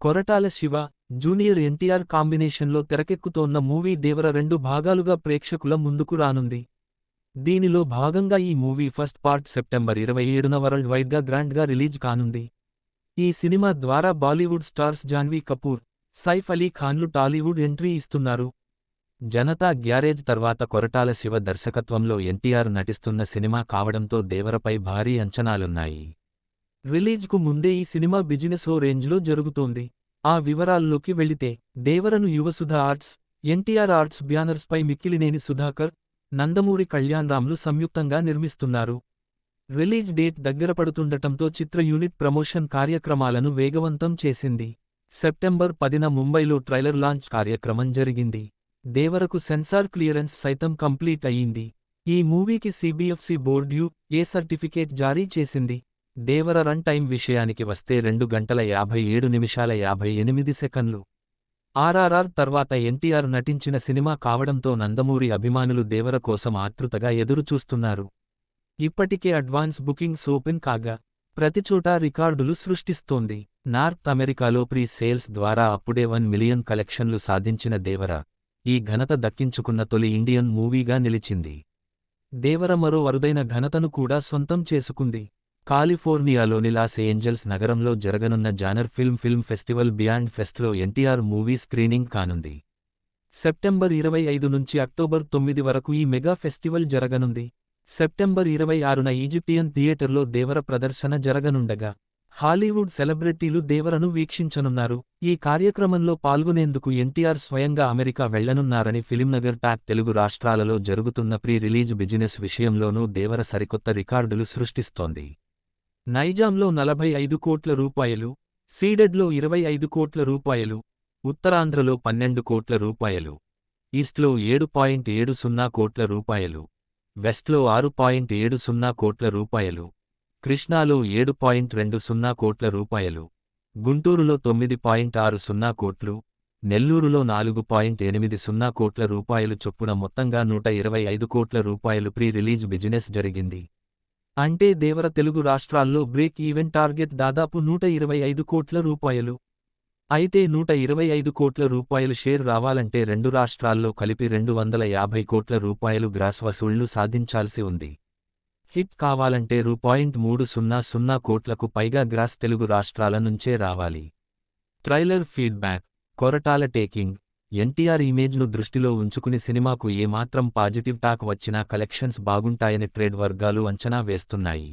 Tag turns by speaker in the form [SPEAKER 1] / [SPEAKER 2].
[SPEAKER 1] Koratala Shiva junior NTR కాంబినేషన్లో తెరకెక్కుతోన్న movie దేవర రెండు భాగాలుగా ప్రేక్షకుల ముందుకు రానుంది. దీనిలో భాగంగా ఈ మూవీ ఫస్ట్ పార్ట్ సెప్టెంబర్ ఇరవై ఏడున వరల్డ్ వైడ్గా గ్రాండ్గా రిలీజ్ కానుంది. ఈ సినిమా ద్వారా బాలీవుడ్ స్టార్స్ జాన్వీ కపూర్ సైఫ్ అలీ ఖాన్లు టాలీవుడ్ ఎంట్రీ ఇస్తున్నారు. జనతా గ్యారేజ్ తర్వాత కొరటాల శివ దర్శకత్వంలో ఎన్టీఆర్ నటిస్తున్న సినిమా కావడంతో దేవరపై భారీ అంచనాలున్నాయి. రిలీజ్కు ముందే ఈ సినిమా బిజినెస్ ఓ రేంజ్లో జరుగుతోంది. ఆ వివరాల్లోకి వెళితే దేవరను యువసుధ ఆర్ట్స్ ఎన్టీఆర్ ఆర్ట్స్ బ్యానర్స్పై మిక్కిలినేని సుధాకర్ నందమూరి కళ్యాణ్రామ్లు సంయుక్తంగా నిర్మిస్తున్నారు. రిలీజ్ డేట్ దగ్గరపడుతుండటంతో చిత్ర యూనిట్ ప్రమోషన్ కార్యక్రమాలను వేగవంతం చేసింది. సెప్టెంబర్ పదిన ముంబైలో ట్రైలర్ లాంచ్ కార్యక్రమం జరిగింది. దేవరకు సెన్సార్ క్లియరెన్స్ సైతం కంప్లీట్ అయ్యింది. ఈ మూవీకి సిబిఎఫ్సి బోర్డ్యూ ఏ సర్టిఫికేట్ జారీ చేసింది. దేవర రన్ టైం విషయానికి వస్తే రెండు గంటల యాభై ఏడు నిమిషాల యాభై ఎనిమిది సెకన్లు ఆర్ఆర్ఆర్ తర్వాత ఎన్టీఆర్ నటించిన సినిమా కావడంతో నందమూరి అభిమానులు దేవర కోసం ఆతృతగా ఎదురుచూస్తున్నారు. ఇప్పటికే అడ్వాన్స్ బుకింగ్స్ ఓపెన్ కాగా ప్రతిచోటా రికార్డులు సృష్టిస్తోంది. నార్త్ అమెరికాలో ప్రీ సేల్స్ ద్వారా అప్పుడే వన్ మిలియన్ కలెక్షన్లు సాధించిన దేవర ఈ ఘనత దక్కించుకున్న తొలి ఇండియన్ మూవీగా నిలిచింది. దేవర మరో అరుదైన ఘనతను కూడా సొంతం చేసుకుంది. కాలిఫోర్నియాలోని లాస్ ఏంజల్స్ నగరంలో జరగనున్న genre film film festival beyond ఫెస్ట్లో NTR movie screening కానుంది. సెప్టెంబర్ ఇరవై ఐదు నుంచి అక్టోబర్ తొమ్మిది వరకు ఈ మెగా ఫెస్టివల్ జరగనుంది. సెప్టెంబర్ ఇరవై ఆరున ఈజిప్టియన్ థియేటర్లో దేవర ప్రదర్శన జరగనుండగా హాలీవుడ్ సెలబ్రిటీలు దేవరను వీక్షించనున్నారు. ఈ కార్యక్రమంలో పాల్గొనేందుకు ఎన్టీఆర్ స్వయంగా అమెరికా వెళ్ళనున్నారని ఫిలింనగర్ ట్యాక్ తెలుగు రాష్ట్రాలలో జరుగుతున్న ప్రీ రిలీజ్ బిజినెస్ విషయంలోనూ దేవర సరికొత్త రికార్డులు సృష్టిస్తోంది. నైజాంలో నలభై ఐదు కోట్ల రూపాయలు సీడెడ్లో ఇరవై ఐదు కోట్ల రూపాయలు ఉత్తరాంధ్రలో పన్నెండు కోట్ల రూపాయలు ఈస్ట్లో ఏడు పాయింట్ ఏడు సున్నా కోట్ల రూపాయలు వెస్ట్లో ఆరు పాయింట్ ఏడు సున్నా కోట్ల రూపాయలు కృష్ణాలో ఏడు పాయింట్ రెండు సున్నా కోట్ల రూపాయలు గుంటూరులో తొమ్మిది పాయింట్ ఆరు సున్నా కోట్లు నెల్లూరులో నాలుగు పాయింట్ ఎనిమిది సున్నా కోట్ల రూపాయలు చొప్పున మొత్తంగా నూట ఇరవై ఐదు కోట్ల రూపాయలు ప్రీ రిలీజ్ బిజినెస్ జరిగింది. అంటే దేవర తెలుగు రాష్ట్రాల్లో బ్రేక్ ఈవెన్ టార్గెట్ దాదాపు నూట ఇరవై ఐదు కోట్ల రూపాయలు. అయితే నూట ఇరవై ఐదు కోట్ల రూపాయలు షేర్ రావాలంటే రెండు రాష్ట్రాల్లో కలిపి రెండు వందల యాభై కోట్ల రూపాయలు గ్రాస్ వసూళ్ళు సాధించాల్సి ఉంది. హిట్ కావాలంటే రూ. పాయింట్ మూడు సున్నా సున్నా కోట్లకు పైగా గ్రాస్ తెలుగు రాష్ట్రాల నుంచే రావాలి. Trailer feedback Koratala taking NTR ఇమేజ్ను దృష్టిలో ఉంచుకుని సినిమాకు ఏమాత్రం పాజిటివ్ టాక్ వచ్చినా కలెక్షన్స్ బాగుంటాయని ట్రేడ్ వర్గాలు అంచనా వేస్తున్నాయి.